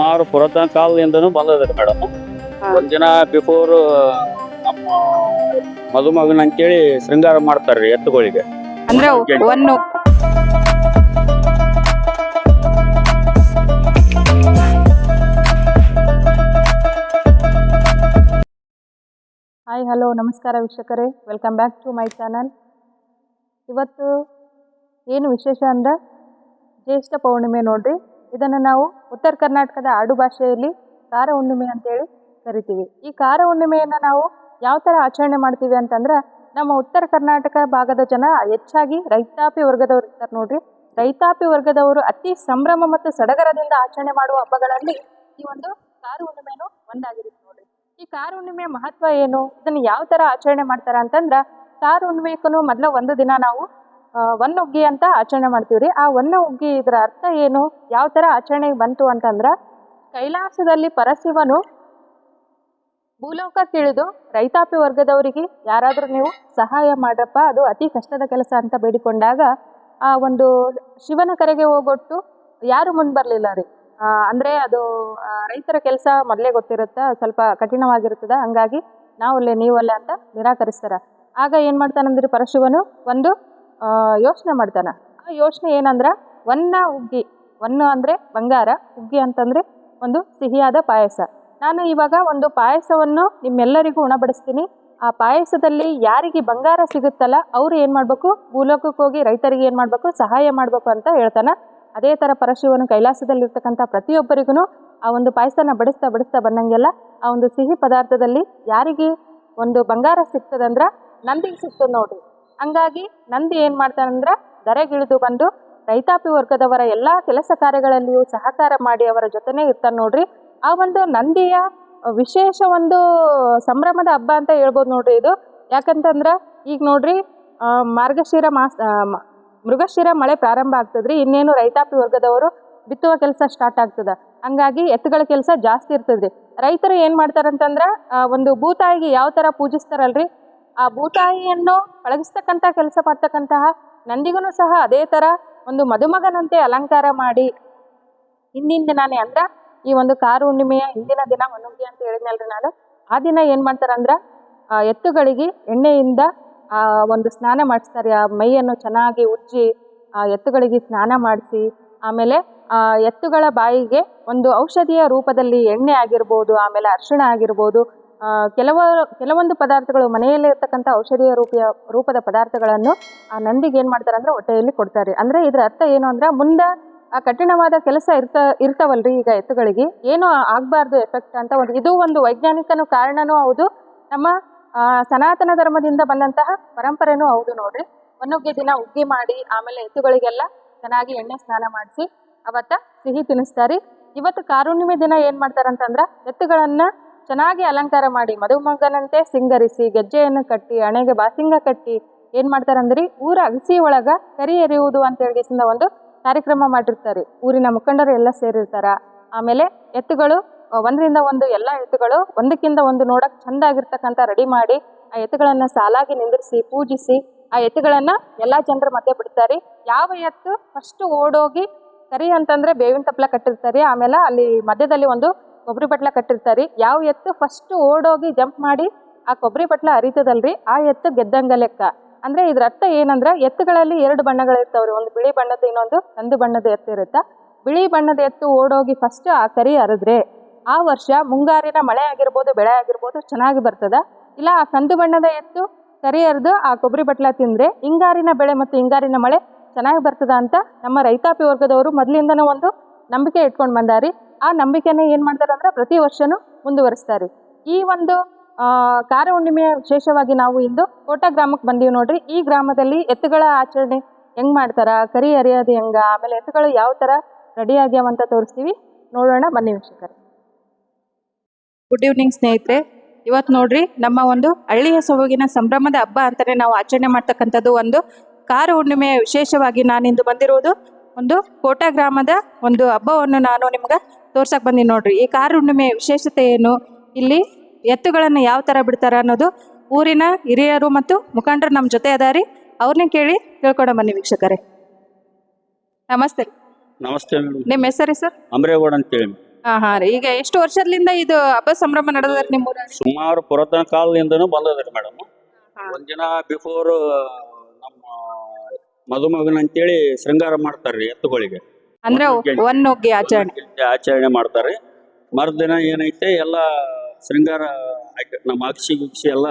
ಸುಮಾರು ಪುರಾತನ ಕಾಲದಿಂದನೂ ಬಂದದ್ರಿ ಮೇಡಮ್ ಒಂದ್ ದಿನ ಬಿಫೋರ್ ನಮ್ಮ ಅಂತ ಅಂತೇಳಿ ಶೃಂಗಾರ ಮಾಡ್ತಾರ್ರಿ ಎತ್ತುಗಳಿಗೆ. ಅಂದ್ರೆ. ಒಂದು ಹಾಯ್ ಹಲೋ ನಮಸ್ಕಾರ ವೀಕ್ಷಕರೇ. Welcome back to my channel ಇವತ್ತು ಏನು ವಿಶೇಷ ಅಂದ್ರೆ ಜ್ಯೇಷ್ಠ ಪೌರ್ಣಿಮೆ ನೋಡ್ರಿ. ಇದನ್ನು ನಾವು ಉತ್ತರ ಕರ್ನಾಟಕದ ಆಡು ಭಾಷೆಯಲ್ಲಿ ಕಾರ ಹುಣ್ಣಿಮೆ ಅಂತೇಳಿ ಕರಿತೀವಿ. ಈ ಕಾರ ಹುಣ್ಣಿಮೆಯನ್ನು ನಾವು ಯಾವ ಥರ ಆಚರಣೆ ಮಾಡ್ತೀವಿ ಅಂತಂದ್ರೆ, ನಮ್ಮ ಉತ್ತರ ಕರ್ನಾಟಕ ಭಾಗದ ಜನ ಹೆಚ್ಚಾಗಿ ರೈತಾಪಿ ವರ್ಗದವರು ಇರ್ತಾರೆ ನೋಡ್ರಿ. ರೈತಾಪಿ ವರ್ಗದವರು ಅತಿ ಸಂಭ್ರಮ ಮತ್ತು ಸಡಗರದಿಂದ ಆಚರಣೆ ಮಾಡುವ ಹಬ್ಬಗಳಲ್ಲಿ ಈ ಒಂದು ಕಾರು ಹುಣ್ಣಿಮೆನೂ ಒಂದಾಗಿರುತ್ತೆ ನೋಡ್ರಿ. ಈ ಕಾರು ಹುಣ್ಣಿಮೆಯ ಮಹತ್ವ ಏನು? ಇದನ್ನು ಯಾವ ಥರ ಆಚರಣೆ ಮಾಡ್ತಾರೆ ಅಂತಂದ್ರೆ ಕಾರು ಹುಣ್ಣಿಮೆಗೂ ಮೊದಲ ಒಂದು ದಿನ ನಾವು ಆ, ಒನ್ನ ಉಗ್ಗಿ ಅಂತ ಆಚರಣೆ ಮಾಡ್ತೀವಿ ರೀ ಆ ವನ್ನ ಉಗ್ಗಿ ಇದರ ಅರ್ಥ ಏನು? ಯಾವ ಥರ ಆಚರಣೆಗೆ ಬಂತು ಅಂತಂದ್ರೆ ಕೈಲಾಸದಲ್ಲಿ ಪರಶಿವನು ಭೂಲೋಕ ತಿಳಿದು ರೈತಾಪಿ ವರ್ಗದವರಿಗೆ ಯಾರಾದರೂ ನೀವು ಸಹಾಯ ಮಾಡಪ್ಪ ಅದು ಅತಿ ಕಷ್ಟದ ಕೆಲಸ ಅಂತ ಬೇಡಿಕೊಂಡಾಗ ಆ ಒಂದು ಶಿವನ ಕರೆಗೆ ಹೋಗೊಟ್ಟು ಯಾರು ಮುಂದೆ ಬರಲಿಲ್ಲ ರೀ? ಅಂದರೆ ಅಂದ್ರೆ ಅದು ರೈತರ ಕೆಲಸ ಮೊದಲೇ ಗೊತ್ತಿರುತ್ತೆ ಸ್ವಲ್ಪ ಕಠಿಣವಾಗಿರ್ತದೆ ಹಂಗಾಗಿ ನಾವಲ್ಲೇ ನೀವಲ್ಲೇ ಅಂತ ನಿರಾಕರಿಸ್ತಾರ. ಆಗ ಏನು ಮಾಡ್ತಾನಂದ್ರೆ ಪರಶಿವನು? ಒಂದು ಯೋಚನೆ ಮಾಡ್ತಾನ. ಆ ಯೋಚನೆ ಏನಂದ್ರೆ ವನ್ನ ಉಗ್ಗಿ, ವನ್ನ ಅಂದರೆ ಬಂಗಾರ, ಉಗ್ಗಿ ಅಂತಂದರೆ ಒಂದು ಸಿಹಿಯಾದ ಪಾಯಸ. ನಾನು ಇವಾಗ ಒಂದು ಪಾಯಸವನ್ನು ನಿಮ್ಮೆಲ್ಲರಿಗೂ ಉಣಬಡಿಸ್ತೀನಿ. ಆ ಪಾಯಸದಲ್ಲಿ ಯಾರಿಗೆ ಬಂಗಾರ ಸಿಗುತ್ತಲ್ಲ, ಅವರು ಏನು ಮಾಡಬೇಕು? ಭೂಲೋಕಕ್ಕೆ ಹೋಗಿ ರೈತರಿಗೆ ಏನು ಮಾಡಬೇಕು? ಸಹಾಯ ಮಾಡಬೇಕು ಅಂತ ಹೇಳ್ತಾನೆ. ಅದೇ ಥರ ಪರಶಿವನು ಕೈಲಾಸದಲ್ಲಿರ್ತಕ್ಕಂಥ ಪ್ರತಿಯೊಬ್ಬರಿಗೂ ಆ ಒಂದು ಪಾಯಸನ ಬಡಿಸ್ತಾ ಬಡಿಸ್ತಾ ಬಂದಂಗೆಲ್ಲ ಆ ಒಂದು ಸಿಹಿ ಪದಾರ್ಥದಲ್ಲಿ ಯಾರಿಗೆ ಒಂದು ಬಂಗಾರ ಸಿಗ್ತದಂದ್ರೆ ನಂದಿಗೆ ಸಿಗ್ತದೆ ನೋಡ್ರಿ. ಹಂಗಾಗಿ ನಂದಿ ಏನು ಮಾಡ್ತಾನಂದ್ರೆ ದರೆಗಿಳಿದು ಬಂದು ರೈತಾಪಿ ವರ್ಗದವರ ಎಲ್ಲ ಕೆಲಸ ಕಾರ್ಯಗಳಲ್ಲಿಯೂ ಸಹಕಾರ ಮಾಡಿ ಅವರ ಜೊತೆನೇ ಇರ್ತಾನೆ ನೋಡ್ರಿ. ಆ ಒಂದು ನಂದಿಯ ವಿಶೇಷ ಒಂದು ಸಂಭ್ರಮದ ಹಬ್ಬ ಅಂತ ಹೇಳ್ಬೋದು ನೋಡ್ರಿ ಇದು. ಯಾಕಂತಂದ್ರೆ ಈಗ ನೋಡ್ರಿ ಮಾರ್ಗಶಿರ ಮಾಸ ಮೃಗಶಿರ ಮಳೆ ಪ್ರಾರಂಭ ಆಗ್ತದ್ರಿ. ಇನ್ನೇನು ರೈತಾಪಿ ವರ್ಗದವರು ಬಿತ್ತುವ ಕೆಲಸ ಸ್ಟಾರ್ಟ್ ಆಗ್ತದ. ಹಂಗಾಗಿ ಎತ್ತುಗಳ ಕೆಲಸ ಜಾಸ್ತಿ ಇರ್ತದ್ರಿ. ರೈತರು ಏನು ಮಾಡ್ತಾರಂತಂದ್ರೆ ಒಂದು ಭೂತಾಯಿಗೆ ಯಾವ ಥರ ಪೂಜಿಸ್ತಾರಲ್ರಿ? ಆ ಭೂತಾಯಿಯನ್ನು ಪಳಗಿಸ್ತಕ್ಕಂಥ ಕೆಲಸ ಮಾಡ್ತಕ್ಕಂತಹ ನಂದಿಗೂ ಸಹ ಅದೇ ಥರ ಒಂದು ಮದುಮಗನಂತೆ ಅಲಂಕಾರ ಮಾಡಿ ಹಿಂದಿನ ದಿನಾನೇ ಅಂದ್ರೆ ಈ ಒಂದು ಕಾರು ಹುಣ್ಣಿಮೆಯ ಹಿಂದಿನ ದಿನ ಮನುಮಿ ಅಂತ ಹೇಳಿದ್ನಲ್ರಿ ನಾನು. ಆ ದಿನ ಏನು ಮಾಡ್ತಾರಂದ್ರೆ ಆ ಎತ್ತುಗಳಿಗೆ ಎಣ್ಣೆಯಿಂದ, ಆ ಒಂದು ಸ್ನಾನ ಮಾಡಿಸ್ತಾರೆ. ಆ ಮೈಯನ್ನು ಚೆನ್ನಾಗಿ ಉಜ್ಜಿ, ಆ ಎತ್ತುಗಳಿಗೆ ಸ್ನಾನ ಮಾಡಿಸಿ, ಆಮೇಲೆ ಆ ಎತ್ತುಗಳ ಬಾಯಿಗೆ ಒಂದು ಔಷಧಿಯ ರೂಪದಲ್ಲಿ ಎಣ್ಣೆ ಆಗಿರ್ಬೋದು, ಆಮೇಲೆ ಅರಿಶಿಣ ಆಗಿರ್ಬೋದು ಆ, ಕೆಲವ ಕೆಲವೊಂದು ಪದಾರ್ಥಗಳು ಮನೆಯಲ್ಲೇ ಇರ್ತಕ್ಕಂಥ ಔಷಧೀಯ ರೂಪಿಯ ರೂಪದ ಪದಾರ್ಥಗಳನ್ನು ಆ ನಂದಿಗೆ ಏನು ಮಾಡ್ತಾರೆ ಅಂದ್ರೆ ಹೊಟ್ಟೆಯಲ್ಲಿ ಕೊಡ್ತಾರೆ. ಅಂದರೆ ಇದರ ಅರ್ಥ ಏನು ಅಂದ್ರೆ ಮುಂದೆ ಆ ಕಠಿಣವಾದ ಕೆಲಸ ಇರ್ತ ಇರ್ತಾವಲ್ರಿ ಈಗ ಎತ್ತುಗಳಿಗೆ. ಏನು ಆಗಬಾರ್ದು ಎಫೆಕ್ಟ್ ಅಂತ ಒಂದು ಇದು ಒಂದು ವೈಜ್ಞಾನಿಕನೂ ಕಾರಣನೂ ಹೌದು. ನಮ್ಮ ಸನಾತನ ಧರ್ಮದಿಂದ ಬಂದಂತಹ ಪರಂಪರೆನೂ ಹೌದು ನೋಡ್ರಿ. ಒನ್ನೊಗ್ಗೆ ದಿನ ಉಗ್ಗಿ ಮಾಡಿ ಆಮೇಲೆ ಎತ್ತುಗಳಿಗೆಲ್ಲ ಚೆನ್ನಾಗಿ ಎಣ್ಣೆ ಸ್ನಾನ ಮಾಡಿಸಿ ಅವತ್ತ ಸಿಹಿ ತಿನ್ನಿಸ್ತಾರೆ ಇವತ್ತು ಕಾರುಣ್ಯಮೆ ದಿನ ಏನು ಮಾಡ್ತಾರಂತಂದ್ರೆ ಎತ್ತುಗಳನ್ನು ಚೆನ್ನಾಗಿ ಅಲಂಕಾರ ಮಾಡಿ ಮದುಮಗನಂತೆ ಸಿಂಗರಿಸಿ, ಗೆಜ್ಜೆಯನ್ನು ಕಟ್ಟಿ, ಹಣೆಗೆ ಬಾಸಿಂಗ ಕಟ್ಟಿ ಏನು ಮಾಡ್ತಾರಂದ್ರಿ? ಊರ ಅಗಸಿ ಒಳಗ ಕರಿ ಎರೆಯುವುದು ಅಂತ ಹೇಳಿಸಿಂದ ಒಂದು ಕಾರ್ಯಕ್ರಮ ಮಾಡಿರ್ತಾರೆ. ಊರಿನ ಮುಖಂಡರು ಎಲ್ಲ ಸೇರಿರ್ತಾರ. ಆಮೇಲೆ ಎತ್ತುಗಳು ಒಂದರಿಂದ ಒಂದು ಎಲ್ಲ ಎತ್ತುಗಳು, ಒಂದಕ್ಕಿಂತ ಒಂದು ನೋಡಕ್ ಚಂದ ಆಗಿರ್ತಕ್ಕಂಥ ರೆಡಿ ಮಾಡಿ, ಆ ಎತ್ತುಗಳನ್ನ ಸಾಲಾಗಿ ನಿಂದಿರಿಸಿ, ಪೂಜಿಸಿ, ಆ ಎತ್ತುಗಳನ್ನ ಎಲ್ಲ ಜನರ ಮಧ್ಯೆ ಬಿಡ್ತಾರೆ. ಯಾವ ಎತ್ತು? ಫಸ್ಟ್ ಓಡೋಗಿ ಕರಿ ಅಂತಂದ್ರೆ ಬೇವಿನ ತಪ್ಪಲ ಕಟ್ಟಿರ್ತಾರೆ. ಆಮೇಲೆ ಅಲ್ಲಿ ಮಧ್ಯದಲ್ಲಿ ಒಂದು ಕೊಬ್ಬರಿ ಬಟ್ಲ ಕಟ್ಟಿರ್ತಾರೆ. ಯಾವ ಎತ್ತು ಫಸ್ಟ್ ಓಡೋಗಿ ಜಂಪ್ ಮಾಡಿ ಆ ಕೊಬ್ಬರಿ ಬಟ್ಲ ಅರಿತದಲ್ರಿ ಆ ಎತ್ತು ಗೆದ್ದಂಗ ಲೆಕ್ಕ. ಅಂದ್ರೆ ಇದ್ರ ಅರ್ಥ ಏನಂದ್ರೆ ಎತ್ತುಗಳಲ್ಲಿ ಎರಡು ಬಣ್ಣಗಳು ಇರ್ತಾವ್ರಿ. ಒಂದು ಬಿಳಿ ಬಣ್ಣದ ಇನ್ನೊಂದು ಕಂದು ಬಣ್ಣದ ಎತ್ತು ಇರುತ್ತಾ. ಬಿಳಿ ಬಣ್ಣದ ಎತ್ತು ಓಡೋಗಿ ಫಸ್ಟ್ ಆ ಕರಿ ಅರಿದ್ರೆ ಆ ವರ್ಷ ಮುಂಗಾರಿನ ಮಳೆ ಆಗಿರ್ಬೋದು, ಬೆಳೆ ಆಗಿರ್ಬೋದು ಚೆನ್ನಾಗಿ ಬರ್ತದ. ಇಲ್ಲ ಆ ಕಂದು ಬಣ್ಣದ ಎತ್ತು ಕರಿ ಅರಿದು ಆ ಕೊಬ್ಬರಿ ಬಟ್ಲ ತಿಂದ್ರೆ ಹಿಂಗಾರಿನ ಬೆಳೆ ಮತ್ತು ಹಿಂಗಾರಿನ ಮಳೆ ಚೆನ್ನಾಗಿ ಬರ್ತದ ಅಂತ ನಮ್ಮ ರೈತಾಪಿ ವರ್ಗದವರು ಮೊದಲಿಂದನೂ ಒಂದು ನಂಬಿಕೆ ಇಟ್ಕೊಂಡು ಬಂದಾರಿ. ಆ ನಂಬಿಕೆನ ಏನು ಮಾಡ್ತಾರೆ ಅಂದ್ರೆ ಪ್ರತಿ ವರ್ಷನೂ ಮುಂದುವರಿಸ್ತಾರೆ. ಈ ಒಂದು ಕಾರ ಹುಣ್ಣಿಮೆಯ ವಿಶೇಷವಾಗಿ ನಾವು ಇಂದು ಕೋಟ ಗ್ರಾಮಕ್ಕೆ ಬಂದೀವಿ ನೋಡ್ರಿ. ಈ ಗ್ರಾಮದಲ್ಲಿ ಎತ್ತುಗಳ ಆಚರಣೆ ಹೆಂಗ್ ಮಾಡ್ತಾರ, ಕರಿ ಅರಿಯೋದು ಹೆಂಗ, ಆಮೇಲೆ ಎತ್ತುಗಳು ಯಾವ ಥರ ರೆಡಿ ಆಗ್ಯಾವಂತ ತೋರಿಸ್ತೀವಿ. ನೋಡೋಣ, ಬನ್ನಿ ವೀಕ್ಷಕರು. ಗುಡ್ ಈವ್ನಿಂಗ್ ಸ್ನೇಹಿತರೆ. ಇವತ್ತು ನೋಡ್ರಿ, ನಮ್ಮ ಒಂದು ಹಳ್ಳಿಯ ಸೊಬಗಿನ ಸಂಭ್ರಮದ ಹಬ್ಬ ಅಂತಲೇ ನಾವು ಆಚರಣೆ ಮಾಡ್ತಕ್ಕಂಥದ್ದು ಒಂದು ಕಾರ ಹುಣ್ಣಿಮೆಯ ವಿಶೇಷವಾಗಿ ನಾನಿಂದು ಬಂದಿರುವುದು ಒಂದು ಕೋಟ ಗ್ರಾಮದ ಒಂದು ಹಬ್ಬವನ್ನು ನಾನು ನಿಮ್ಗೆ ತೋರ್ಸಕ್ಕೆ ಬಂದಿ ನೋಡ್ರಿ. ಈ ಕಾರ್ ಹುಣ್ಣಿಮೆ ವಿಶೇಷತೆ ಏನು? ಇಲ್ಲಿ ಎತ್ತುಗಳನ್ನ ಯಾವ ತರ ಬಿಡ್ತಾರ ಅನ್ನೋದು ಊರಿನ ಹಿರಿಯರು ಮತ್ತು ಮುಖಂಡರು ನಮ್ಮ ಜೊತೆ ಅದಾರಿ. ಅವ್ರನ್ನ ಕೇಳಿ ತಿಳ್ಕೊಂಡ ಬನ್ನಿ ವೀಕ್ಷಕರೇ. ನಮಸ್ತೆ. ನಮಸ್ತೆ ನಿಮ್ ನಿಮ್ಮ ಹೆಸರು ಸರ್? ಅಮರೇಗೌಡ ಅಂತೇಳಿ ಹಾ ಹಾ ರೀ. ಈಗ ಎಷ್ಟು ವರ್ಷದಿಂದ ಇದು ಹಬ್ಬ ಸಂಭ್ರಮ ನಡೆದ್ರಿ ನಿಮ್ಮ ಸುಮಾರು ಪುರಾತನ ಕಾಲದಿಂದನೂ ಬಂದದ್ರಿ ಮೇಡಮ್. ಒಂದಿನ ಬಿಫೋರ್ ನಮ್ಮ ಮದುಮಗನ ಅಂತೇಳಿ ಶೃಂಗಾರ ಮಾಡ್ತಾರ್ರಿ ಎತ್ತುಗಳಿಗೆ. ಅಂದ್ರೆ ಒನ್ ಆಚರಣೆ. ಆಚರಣೆ ಮಾಡ್ತಾರೆ. ಮರುದಿನ ಏನೈತೆ ಎಲ್ಲ ಶೃಂಗಾರ ನಮ್ಮ ಅಕ್ಷಿ ಗುಕ್ಷಿ ಎಲ್ಲ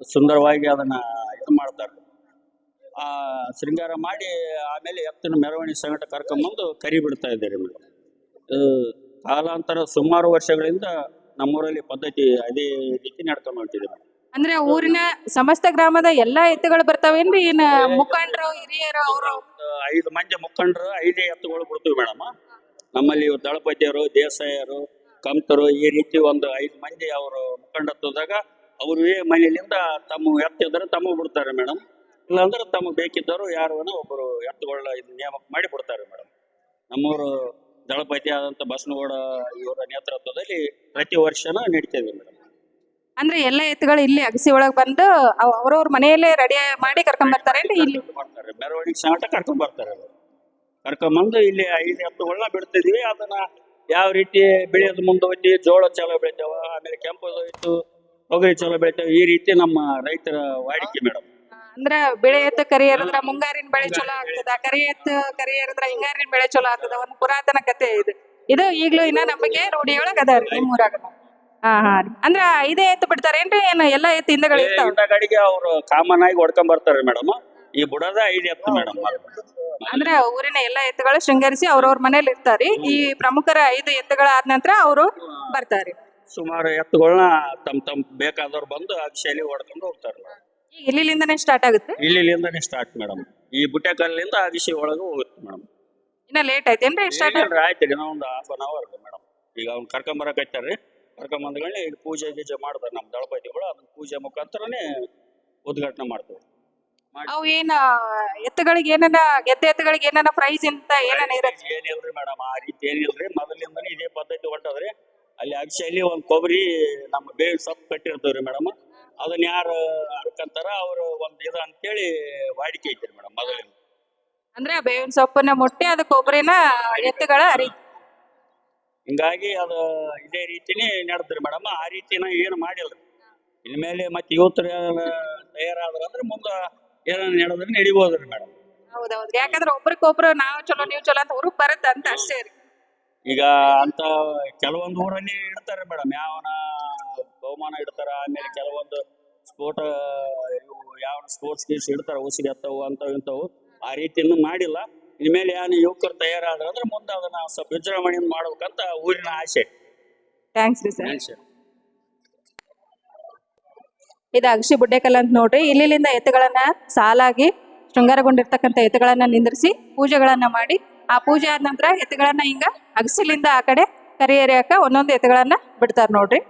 ಸುಂದರವಾಗಿ ಅದನ್ನ ಇದು ಮಾಡ್ತಾರೆ. ಆ ಶೃಂಗಾರ ಮಾಡಿ ಆಮೇಲೆ ಎತ್ತಿನ ಮೆರವಣಿಗೆ ಸಂಗಟ ಕರ್ಕೊಂಬಂದು ಕರಿ ಬಿಡ್ತಾ ಇದ್ದಾರೆ ಮೇಡಮ್ ಕಾಲಾಂತರ ಸುಮಾರು ವರ್ಷಗಳಿಂದ ನಮ್ಮೂರಲ್ಲಿ ಪದ್ಧತಿ ಅದೇ ರೀತಿ ನಡ್ಕೊಂಡು ಹೊಂಟಿದೆ. ಮೇಡಮ್ ಅಂದ್ರೆ ಊರಿನ ಸಮಸ್ತ ಗ್ರಾಮದ ಎಲ್ಲಾ ಎತ್ತುಗಳು ಬರ್ತಾವೇನ್ರಿ? ಏನ್ ಮುಖಂಡರು, ಹಿರಿಯರು, ಅವರು? ಐದು ಮಂದಿ ಮುಖಂಡರು, ಐದೇ ಎತ್ತುಗಳು ಬಿಡ್ತೀವಿ ಮೇಡಮ್. ನಮ್ಮಲ್ಲಿ ದಳಪತಿಯರು ದೇಸಾಯರು ಕಮ್ತರು ಈ ರೀತಿ ಒಂದು ಐದು ಮಂದಿ ಅವರು ಮುಖಂಡತ್ವದಾಗ ಅವರು ಮನೆಯಿಂದ ತಮ್ಮ ಎತ್ತಿದ್ರೆ ತಮ್ಮ ಬಿಡ್ತಾರೆ ಮೇಡಮ್. ಇಲ್ಲಾಂದ್ರೆ ತಮ್ಮ ಬೇಕಿದ್ದವರು ಯಾರು ಒಬ್ಬರು ಎತ್ತುಗಳ ಇದು ನೇಮಕ ಮಾಡಿ ಬಿಡ್ತಾರೆ ಮೇಡಮ್. ನಮ್ಮೂರು ದಳಪತಿ ಆದಂತ ಬಸನಗೌಡ ಇವರ ನೇತೃತ್ವದಲ್ಲಿ ಪ್ರತಿ ವರ್ಷನೂ ನಡೀತಿದೆ ಮೇಡಮ್. ಅಂದ್ರೆ ಎಲ್ಲ ಎತ್ತುಗಳು ಇಲ್ಲಿ ಅಗಸಿ ಒಳಗ್ ಬಂದು ಅವ್- ಅವ್ರವ್ರ ಮನೆಯಲ್ಲೇ ರೆಡಿ ಮಾಡಿ ಕರ್ಕೊಂಡ್ ಬರ್ತಾರೇನ್ರಿ ಇಲ್ಲಿ. ಬರ್ತಾರೆ. ಮೆರವಣಿಗೆ ಸಂಗಟ ಕರ್ಕೊಂಡ್ ಬರ್ತಾರೆ ಅವ್ರು. ಕರ್ಕೊಂಬಂದು ಇಲ್ಲಿ ಐದು ಎತ್ತುಗಳನ್ನ ಬಿಡ್ತಿದ್ವಿ. ಅದನ್ನ ಯಾವ ರೀತಿ ಬೆಳೆಯೋದು ಮುಂದೋಗಿ ಜೋಳ ಚಲೋ ಬೆಳಿತಾವ ಆಮೇಲೆ ಕೆಂಪು ಹೋಯ್ತು ತೊಗರಿ ಚಲೋ ಬೆಳಿತಾವ ಈ ರೀತಿ ನಮ್ಮ ರೈತರ ವಾಡಿಕೆ ಮೇಡಮ್ ಅಂದ್ರ ಬೆಳೆ ಎತ್ತು ಕರಿ ಎರದ್ರ ಮುಂಗಾರಿನ ಬೆಳೆ ಚಲೋ ಆಗ್ತದ ಕರಿ ಎತ್ತು ಕರಿ ಎರದ್ರ ಹಿಂಗಾರಿನ ಬೆಳೆ ಚಲೋ ಆಗ್ತದ ಒಂದು ಪುರಾತನ ಕತೆ ಇದು. ಇದು ಈಗ್ಲೂ ಇನ್ನ ನಮಗೆ ರೂಢಿಯೊಳಗ ಅದ ರೀ ನಿಮ್ಮ ಊರಾಗ ಹಾ ಹಾ ರೀ. ಅಂದ್ರ ಇದೇ ಎತ್ತು ಬಿಡ್ತಾರೇನ್ರಿ? ಏನ್ ಎಲ್ಲಾ ಎತ್ತು ಹಿಂದಗಳು ಇರ್ತಾವ? ಇಂಥ ಗಾಡಿಗೆ ಅವರು ಕಾಮನ್ ಆಗಿ ಹೊಡ್ಕೊಂಡ್ ಬರ್ತಾರೆ ಮೇಡಮ್ ಈ ಬುಡದ ಐದು ಎತ್ತು ಮೇಡಮ್ ಅಂದ್ರೆ ಊರಿನ ಎಲ್ಲಾ ಎತ್ತುಗಳು ಶೃಂಗರಿಸಿ ಅವ್ರವ್ರ ಮನೇಲಿ ಇರ್ತಾರಿ. ಈ ಪ್ರಮುಖರ ಐದು ಎತ್ತುಗಳಾದ ನಂತರ ಅವರು ಬರ್ತಾರಿ. ಸುಮಾರು ಎತ್ತುಗಳನ್ನ ತಮ್ ತಮ್ ಬೇಕಾದವ್ರು ಬಂದು ಅಕ್ಷಯಲ್ಲಿ ಹೊಡ್ಕೊಂಡು ಹೋಗ್ತಾರೆ ಮೇಡಮ್ ಈಗ ಇಲ್ಲಿಂದನೇ ಸ್ಟಾರ್ಟ್ ಆಗುತ್ತೆ? ಇಲ್ಲಿಂದನೇ ಸ್ಟಾರ್ಟ್ ಮೇಡಮ್ ಈ ಬುಟ್ಟೆಕಲ್ಲಿಂದ ಅಗಿಸಿ ಒಳಗೆ ಹೋಗುತ್ತೆ ಮೇಡಮ್ ಇನ್ನ ಲೇಟ್ ಆಯ್ತೇನ್ರಿ ಸ್ಟಾರ್ಟ್ ಆಯ್ತು ರೀ ಒಂದು ಹಾಫ್ ಅನ್ ಅವರ್ ಮೇಡಮ್ ಈಗ ಅವ್ನು ಕರ್ಕೊಂಬರಕೈತಾರ್ರಿ ಕರ್ಕೊಂಬಂದ್ಗಳನ್ನ ಇಲ್ಲಿ ಪೂಜೆ ಗೀಜೆ ಮಾಡ್ತಾರೆ ನಮ್ಮ ದಳಪತಿಗಳು. ಅದನ್ನ ಪೂಜೆ ಮುಖಾಂತರನೇ ಉದ್ಘಾಟನೆ ಮಾಡ್ತೇವೆ. ಅವು ಏನ ಎತ್ತುಗಳಿಗೆ ಏನನ ಗೆದ್ದ ಎತ್ತುಗಳಿಗೆ ಏನನ ಪ್ರೈಸ್ ಅಂತ ಏನನ ಇರತ್ತೆ? ಏನಿಲ್ರಿ ಮೇಡಮ್ ಆ ರೀತಿ ಏನಿಲ್ರಿ ಮೊದಲಿಂದನೇ ಇದೇ ಪದ್ಧತಿ ಹೊಂಟದ್ರಿ. ಅಲ್ಲಿ ಅಗಸಿಯಲ್ಲಿ ಒಂದು ಕೊಬ್ಬರಿ ನಮ್ಮ ಬೇವಿನ ಸೊಪ್ಪು ಕಟ್ಟಿರ್ತೇವ್ರಿ ಮೇಡಮ್ ಅದನ್ನ ಯಾರು ಅರ್ಕಂತಾರ ಅವರು ಒಂದು ಇದು ಅಂತೇಳಿ ವಾಡಿಕೆ ಐತ್ರಿ ಮೇಡಮ್ ಮೊದಲಿಂದ. ಅಂದ್ರೆ ಬೇವಿನ ಸೊಪ್ಪನ್ನ ಮುಟ್ಟಿ ಅದು ಕೊಬ್ಬರಿನ ಎತ್ತುಗಳ ಅರಿ ಹಿಂಗಾಗಿ ಅದು ಇದೇ ರೀತಿನೇ ನಡೆದ್ರಿ ಮೇಡಮ್. ಆ ರೀತಿನ ಏನು ಮಾಡಿಲ್ಲ. ಇನ್ಮೇಲೆ ಮತ್ತೆ ಯುವಕರು ತಯಾರಾದ್ರ ಅಂದ್ರೆ ಮುಂದೆ ಏನಾದ್ರು ನಡೆದ್ರೆ ನಡಿಬೋದ್ರಿ ಮೇಡಮ್. ಹೌದೌದು. ಯಾಕಂದ್ರೆ ಒಬ್ರಿಗೊಬ್ರು ನಾವು ಚಲೋ ನೀವು ಚಲೋ ಅಂತ ಊರಿಗೆ ಬರುತ್ತೆ ಅಂತ ಅಷ್ಟೇ ರೀ. ಈಗ ಅಂತ ಕೆಲವೊಂದು ಊರಲ್ಲಿ ಇಡ್ತಾರೆ ಮೇಡಮ್. ಯಾವನ ಬಹುಮಾನ ಇಡ್ತಾರ ಆಮೇಲೆ ಕೆಲವೊಂದು ಸ್ಪೋರ್ಟ್ ಯಾವ ಸ್ಪೋರ್ಟ್ಸ್ ಗೀಟ್ಸ್ ಇಡ್ತಾರ ಉಸಿರಿ ಹತ್ತವು ಅಂತವು ಇಂಥವು. ಆ ರೀತಿಯನ್ನು ಮಾಡಿಲ್ಲ. ಇನ್ಮೇಲೆ ಯಾರು ಯುವಕರು ತಯಾರಾದ್ರ ಅಂದ್ರೆ ಮುಂದೆ ಅದನ್ನ ಸ್ವಲ್ಪ ವಿಜೃಂಭಣೆಯಿಂದ ಮಾಡ್ಬೇಕಂತ ಊರಿನ ಆಸೆ. ಥ್ಯಾಂಕ್ಸ್ ರೀ ಸರ್ ಆಸೆ ಇದು ಅಗಸಿ ಬುಡ್ಡೆಕಲ್ ಅಂತ ನೋಡ್ರಿ. ಇಲ್ಲಿಂದ ಎತ್ತುಗಳನ್ನ ಸಾಲಾಗಿ ಶೃಂಗಾರಗೊಂಡಿರ್ತಕ್ಕಂಥ ಎತ್ತುಗಳನ್ನ ನಿಂದ್ರಿಸಿ ಪೂಜೆಗಳನ್ನ ಮಾಡಿ ಆ ಪೂಜೆ ಆದ ನಂತರ ಎತ್ತುಗಳನ್ನ ಹಿಂಗ ಅಗಸಿಲಿಂದ ಆ ಕಡೆ ಕರಿ ಎರಿಯಾಕ ಒಂದೊಂದು ಎತ್ತುಗಳನ್ನ ಬಿಡ್ತಾರ ನೋಡ್ರಿ.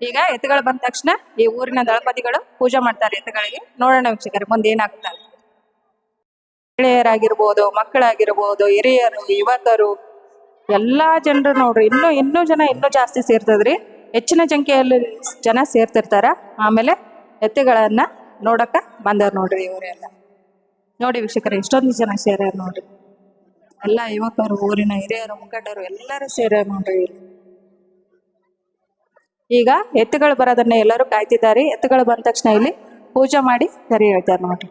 ಈಗ ಎತ್ತುಗಳು ಬಂದ ತಕ್ಷಣ ಈ ಊರಿನ ದಳಪತಿಗಳು ಪೂಜೆ ಮಾಡ್ತಾರೆ ಎತ್ತುಗಳಿಗೆ. ನೋಡೋಣ ವೀಕ್ಷಕರು ಮುಂದೆ ಏನಾಗುತ್ತೆ. ಮಹಿಳೆಯರಾಗಿರ್ಬೋದು, ಮಕ್ಕಳಾಗಿರ್ಬೋದು, ಹಿರಿಯರು, ಯುವಕರು, ಎಲ್ಲಾ ಜನರು ನೋಡ್ರಿ, ಇನ್ನೂ ಇನ್ನೂ ಜನ ಇನ್ನೂ ಜಾಸ್ತಿ ಸೇರ್ತದ್ರಿ. ಹೆಚ್ಚಿನ ಸಂಖ್ಯೆಯಲ್ಲಿ ಜನ ಸೇರ್ತಿರ್ತಾರ. ಆಮೇಲೆ ಎತ್ತುಗಳನ್ನ ನೋಡಕ್ಕ ಬಂದವ್ರು ನೋಡ್ರಿ ಇವರೆಲ್ಲ ನೋಡಿ ವೀಕ್ಷಕರೇ ಎಷ್ಟೊಂದು ಜನ ಸೇರ್ಯಾರ ನೋಡ್ರಿ. ಎಲ್ಲ ಯುವಕರು, ಊರಿನ ಹಿರಿಯರು, ಮುಖಂಡರು ಎಲ್ಲರೂ ಸೇರ್ಯಾರ ನೋಡ್ರಿ. ಈಗ ಎತ್ತುಗಳು ಬರೋದನ್ನ ಎಲ್ಲರೂ ಕಾಯ್ತಿದ್ದಾರೆ. ಎತ್ತುಗಳು ಬಂದ ತಕ್ಷಣ ಇಲ್ಲಿ ಪೂಜೆ ಮಾಡಿ ಸರಿ ಹೇಳ್ತಾರೆ ನೋಡ್ರಿ.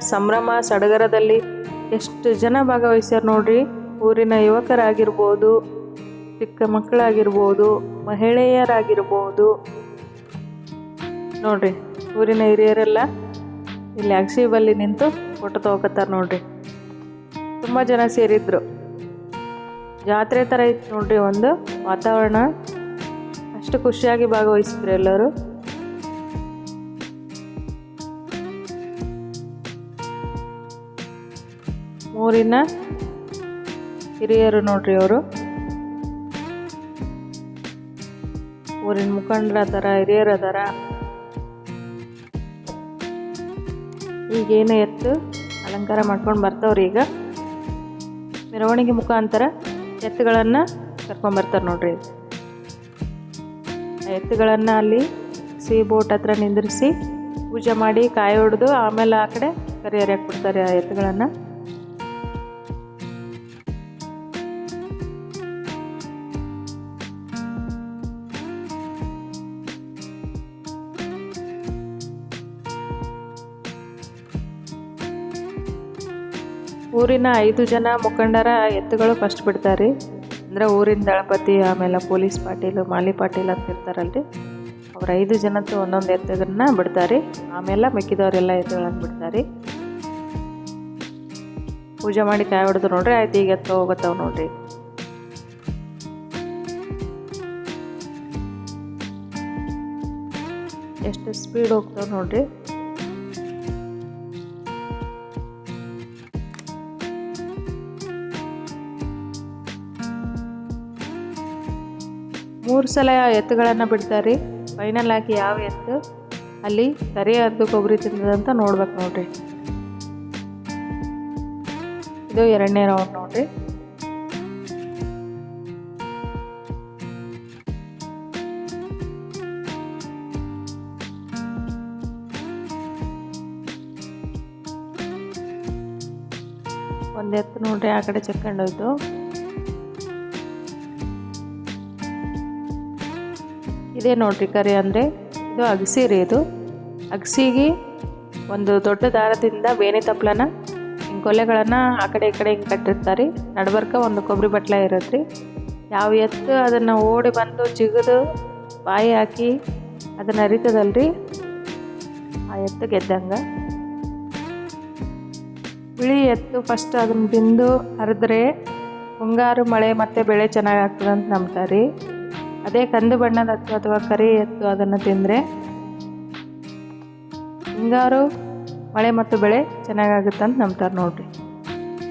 ಸಂಭ್ರಮ ಸಡಗರದಲ್ಲಿ ಎಷ್ಟು ಜನ ಭಾಗವಹಿಸ್ಯಾರ ನೋಡ್ರಿ. ಊರಿನ ಯುವಕರಾಗಿರ್ಬೋದು, ಚಿಕ್ಕ ಮಕ್ಕಳಾಗಿರ್ಬೋದು, ಮಹಿಳೆಯರಾಗಿರ್ಬೋದು. ನೋಡ್ರಿ, ಊರಿನ ಹಿರಿಯರೆಲ್ಲ ಇಲ್ಲಿ ಅಕ್ಷಿ ಬಲ್ಲಿ ನಿಂತು ಫೋಟೋ ತಗೋಕತ್ತಾರ ನೋಡ್ರಿ. ತುಂಬ ಜನ ಸೇರಿದ್ರು. ಜಾತ್ರೆ ಥರ ಇತ್ತು ನೋಡ್ರಿ ಒಂದು ವಾತಾವರಣ. ಅಷ್ಟು ಖುಷಿಯಾಗಿ ಭಾಗವಹಿಸಿದ್ರು ಎಲ್ಲರೂ. ಊರಿನ ಹಿರಿಯರು ನೋಡ್ರಿ ಅವರು. ಊರಿನ ಮುಖಂಡರ ಅದಾರ, ಹಿರಿಯರು ಅದಾರ. ಈಗೇನು ಎತ್ತು ಅಲಂಕಾರ ಮಾಡ್ಕೊಂಡು ಬರ್ತಾವ್ರಿ ಈಗ. ಮೆರವಣಿಗೆ ಮುಖಾಂತರ ಎತ್ತುಗಳನ್ನು ಕರ್ಕೊಂಬರ್ತಾರೆ ನೋಡ್ರಿ. ಆ ಎತ್ತುಗಳನ್ನು ಅಲ್ಲಿ ಸಿ ಬೋಟ್ ಹತ್ರ ನಿಂದಿರಿಸಿ ಪೂಜೆ ಮಾಡಿ ಕಾಯಿ ಹೊಡೆದು ಆಮೇಲೆ ಆ ಕಡೆ ಕರಿ ಹರಿಯಕ್ಕೆ ಬಿಡ್ತಾರೆ ಆ ಎತ್ತುಗಳನ್ನು. ಊರಿನ ಐದು ಜನ ಮುಖಂಡರ ಎತ್ತುಗಳು ಫಸ್ಟ್ ಬಿಡ್ತಾರೆ. ಅಂದರೆ ಊರಿನ ದಳಪತಿ, ಆಮೇಲೆ ಪೊಲೀಸ್ ಪಾಟೀಲು, ಮಾಲಿ ಪಾಟೀಲ್ ಅಂತ ಇರ್ತಾರಲ್ರಿ. ಅವ್ರು ಐದು ಜನದ್ದು ಒಂದೊಂದು ಎತ್ತುಗಳನ್ನ ಬಿಡ್ತಾರೆ. ಆಮೇಲೆ ಮಿಕ್ಕಿದವರೆಲ್ಲ ಎತ್ತುಗಳನ್ನು ಬಿಡ್ತಾರೆ. ಪೂಜೆ ಮಾಡಿ ಕಾಯಿ ಹೊಡೆದು ನೋಡ್ರಿ, ಆಯ್ತು ಈಗ ಎತ್ತ ಹೋಗತ್ತಾವ ನೋಡ್ರಿ. ಎಷ್ಟು ಸ್ಪೀಡ್ ಹೋಗ್ತಾವ ನೋಡ್ರಿ. ಮೂರು ಸಲ ಎತ್ತುಗಳನ್ನು ಬಿಡ್ತಾರೆ. ಫೈನಲ್ ಹಾಕಿ ಯಾವ ಎತ್ತು? ಅಲ್ಲಿ ಸರಿಯಾದ ಕೊಬ್ಬರಿ ತಿಂದದಂತ ನೋಡ್ಬೇಕು ನೋಡ್ರಿ. ಇದು ಎರಡನೇ ರೌಂಡ್ ನೋಡ್ರಿ. ಒಂದು ಎತ್ತು ನೋಡ್ರಿ, ಆ ಕಡೆ ಚೆಕ್ಕೊಂಡೋಯ್ತು ಇದೇ ನೋಡ್ರಿ ಕರೆ ಅಂದರೆ. ಇದು ಅಗಸಿ ರೀ ಇದು. ಅಗಸಿಗೆ ಒಂದು ದೊಡ್ಡ ದಾರದಿಂದ ಬೇನೆ ತಪ್ಪಲನ ಕೊಲೆಗಳನ್ನು ಆ ಕಡೆ ಈ ಕಡೆ ಹಿಂಗೆ ಕಟ್ಟಿರ್ತಾರೆ. ನಡ್ಬರ್ಕ ಒಂದು ಕೊಬ್ಬರಿ ಬಟ್ಲ ಇರುತ್ತೆ ಯಾವ ಎತ್ತು ಅದನ್ನು ಓಡಿ ಬಂದು ಜಿಗಿದು ಬಾಯಿ ಹಾಕಿ ಅದನ್ನು ಅರಿತದಲ್ರಿ. ಆ ಎತ್ತು ಗೆದ್ದಂಗೆ. ಬಿಳಿ ಎತ್ತು ಫಸ್ಟ್ ಅದನ್ನು ಬಿಂದು ಹರಿದ್ರೆ, ಮುಂಗಾರು ಮಳೆ ಮತ್ತು ಬೆಳೆ ಚೆನ್ನಾಗಿ ಆಗ್ತದೆ ಅಂತ ನಂಬ್ತಾರೆ. ಅದೇ ಕಂದು ಬಣ್ಣದ ಹತ್ತು ಅಥವಾ ಕರಿ ಎತ್ತು ಅದನ್ನು ತಿಂದರೆ ಹಿಂಗಾರು ಮಳೆ ಮತ್ತು ಬೆಳೆ ಚೆನ್ನಾಗಾಗುತ್ತೆ ಅಂತ ನಂಬ್ತಾರೆ, ನೋಡಿರಿ.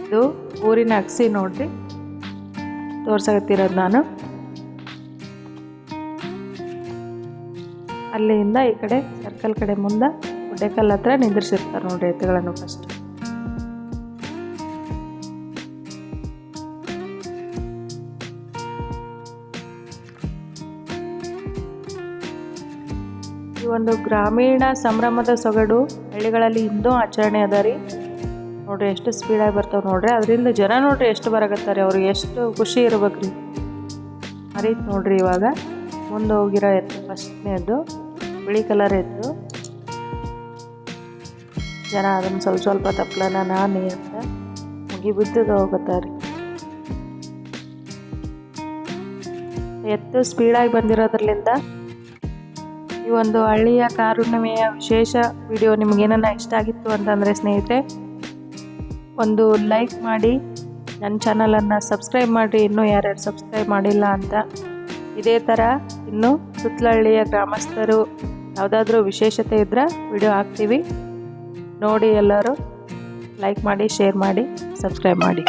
ಇದು ಊರಿನ ಅಗಸಿ, ನೋಡಿರಿ. ತೋರ್ಸಕತ್ತಿರೋದು ನಾನು. ಅಲ್ಲಿಯಿಂದ ಈ ಕಡೆ ಸರ್ಕಲ್ ಕಡೆ ಮುಂದೆ ಗುಡ್ಡೆಕಲ್ ಹತ್ರ ನಿಂದಿರ್ಸಿರ್ತಾರೆ, ನೋಡ್ರಿ ಎತ್ತುಗಳನ್ನು ಫಸ್ಟ್ ಒಂದು ಗ್ರಾಮೀಣ ಸಂಭ್ರಮದ ಸೊಗಡು ಹಳ್ಳಿಗಳಲ್ಲಿ ಇನ್ನೂ ಆಚರಣೆ ಅದ ರೀ. ನೋಡ್ರಿ ಎಷ್ಟು ಸ್ಪೀಡಾಗಿ ಬರ್ತಾವೆ ನೋಡ್ರಿ. ಅದರಿಂದ ಜನ ನೋಡ್ರಿ ಎಷ್ಟು ಬರಕತ್ತಾರೆ ಅವ್ರು, ಎಷ್ಟು ಖುಷಿ ಇರ್ಬೇಕ್ರಿ. ರೀತಿ ನೋಡ್ರಿ ಇವಾಗ ಮುಂದೆ ಹೋಗಿರೋ ಎತ್ತು ಫಸ್ಟ್ನೇದು ಬಿಳಿ ಕಲರ್ ಎತ್ತು. ಜನ ಅದನ್ನು ಸ್ವಲ್ಪ ಸ್ವಲ್ಪ ತಪ್ಪಲನ ನಾನಿ ಅಂತ ಮುಗಿ ಬಿದ್ದದ ಹೋಗುತ್ತಾರೆ. ಎತ್ತು ಸ್ಪೀಡಾಗಿ ಬಂದಿರೋದ್ರಲ್ಲಿಂದ ಈ ಒಂದು ಹಳ್ಳಿಯ ಕಾರುಣ್ಯಮೆಯ ವಿಶೇಷ ವಿಡಿಯೋ ನಿಮಗೇನನ್ನ ಇಷ್ಟ ಆಗಿತ್ತು ಅಂತಂದರೆ ಸ್ನೇಹಿತರೆ, ಒಂದು ಲೈಕ್ ಮಾಡಿ ನನ್ನ ಚಾನಲನ್ನು ಸಬ್ಸ್ಕ್ರೈಬ್ ಮಾಡಿ ಇನ್ನೂ ಯಾರ್ಯಾರು ಸಬ್ಸ್ಕ್ರೈಬ್ ಮಾಡಿಲ್ಲ ಅಂತ ಇದೇ ಥರ ಇನ್ನು ಸುತ್ತಲಹಳ್ಳಿಯ ಗ್ರಾಮಸ್ಥರು ಯಾವುದಾದ್ರೂ ವಿಶೇಷತೆ ಇದ್ದರೆ ವಿಡಿಯೋ ಹಾಕ್ತೀವಿ. ನೋಡಿ ಎಲ್ಲರೂ ಲೈಕ್ ಮಾಡಿ ಶೇರ್ ಮಾಡಿ ಸಬ್ಸ್ಕ್ರೈಬ್ ಮಾಡಿ.